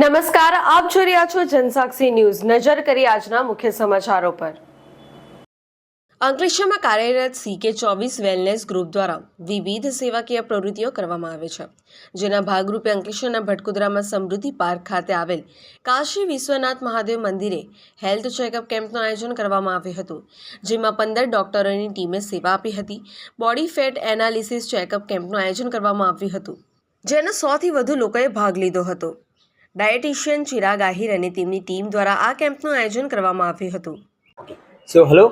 નમસ્કાર, આપ જોઈ રહ્યા છો જનસાક્ષી ન્યૂઝ. નજર કરી આજના મુખ્ય સમાચારો પર. અંકલેશ્વરમાં કાર્યરત સીકે ચોવીસ વેલનેસ ગ્રુપ દ્વારા વિવિધ સેવાકીય પ્રવૃત્તિઓ કરવામાં આવે છે. જેના ભાગરૂપે અંકલેશ્વરના ભટકુદરામાં સમૃદ્ધિ પાર્ક ખાતે આવેલ કાશી વિશ્વનાથ મહાદેવ મંદિરે હેલ્થ ચેકઅપ કેમ્પનું આયોજન કરવામાં આવ્યું હતું. જેમાં પંદર ડોક્ટરોની ટીમે સેવા આપી હતી. બોડી ફેટ એનાલિસિસ ચેકઅપ કેમ્પનું આયોજન કરવામાં આવ્યું હતું. જેનો સોથી વધુ લોકોએ ભાગ લીધો હતો. ડાયટિશિયન ચિરાગ આહિર અને તેમની ટીમ દ્વારા આ કેમ્પનું આયોજન કરવામાં આવ્યું હતું. સો હલો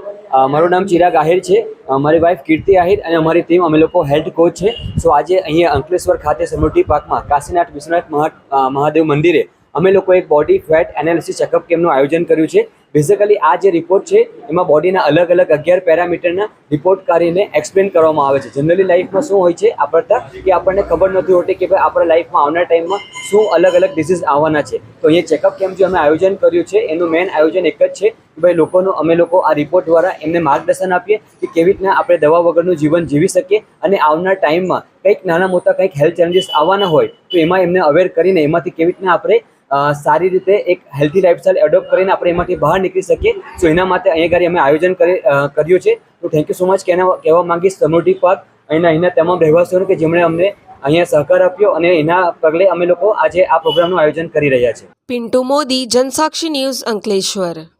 મારું નામ ચિરાગ આહિર છે. મારી વાઈફ કીર્તિ આહિર અને અમારી ટીમ અમે લોકો હેલ્થ કોચ છે. સો આજે અહીંયા અંકલેશ્વર ખાતે સમૃદ્ધિ પાર્કમાં કાશીનાથ વિશ્વનાથ મહા મહાદેવ મંદિરે અમે લોકો એક બોડી ફેટ એનાલિસિસ ચેકઅપ કેમ્પનું આયોજન કર્યું છે. બેઝિકલી આ જે રિપોર્ટ છે, એમાં બોડીના અલગ અલગ અગિયાર પેરામીટરના રિપોર્ટ કાઢીને એક્સપ્લેન કરવામાં આવે છે. જનરલી લાઈફમાં શું હોય છે આપણતા કે આપણને ખબર નથી હોતી કે ભાઈ આપણા લાઈફમાં આવનાર ટાઈમમાં શું અલગ અલગ ડિસીઝ આવવાના છે. તો અહીંયા ચેકઅપ કેમ્પ જે અમે આયોજન કર્યું છે, એનું મેઇન આયોજન એક જ છે કે ભાઈ લોકોનું, અમે લોકો આ રિપોર્ટ દ્વારા એમને માર્ગદર્શન આપીએ કે કેવી રીતના આપણે દવા વગરનું જીવન જીવી શકીએ અને આવનાર ટાઈમમાં કંઈક નાના મોટા કંઈક હેલ્થ ચેલેન્જીસ આવવાના હોય, તો એમાં એમને અવેર કરીને એમાંથી કેવી રીતના આપણે સારી રીતે એક હેલ્ધી લાઈફસ્ટાઈલ એડોપ્ટ કરીને આપણે એમાંથી બહાર નીકળી શકીએ. સો એના માટે અહીંયા આગળ અમે આયોજન કર્યું છે. તો થેન્ક યુ સો મચ કહેવા કહેવા માંગીશ સમૃદ્ધિ પાર્ક અહીંના અહીંના તમામ રહેવાસીઓને કે જેમણે અમને અહીંયા સહકાર આપ્યો અને એના પગલે અમે લોકો આજે આ પ્રોગ્રામનું આયોજન કરી રહ્યા છે પિન્ટુ મોદી, જનસાક્ષી ન્યૂઝ અંકલેશ્વર.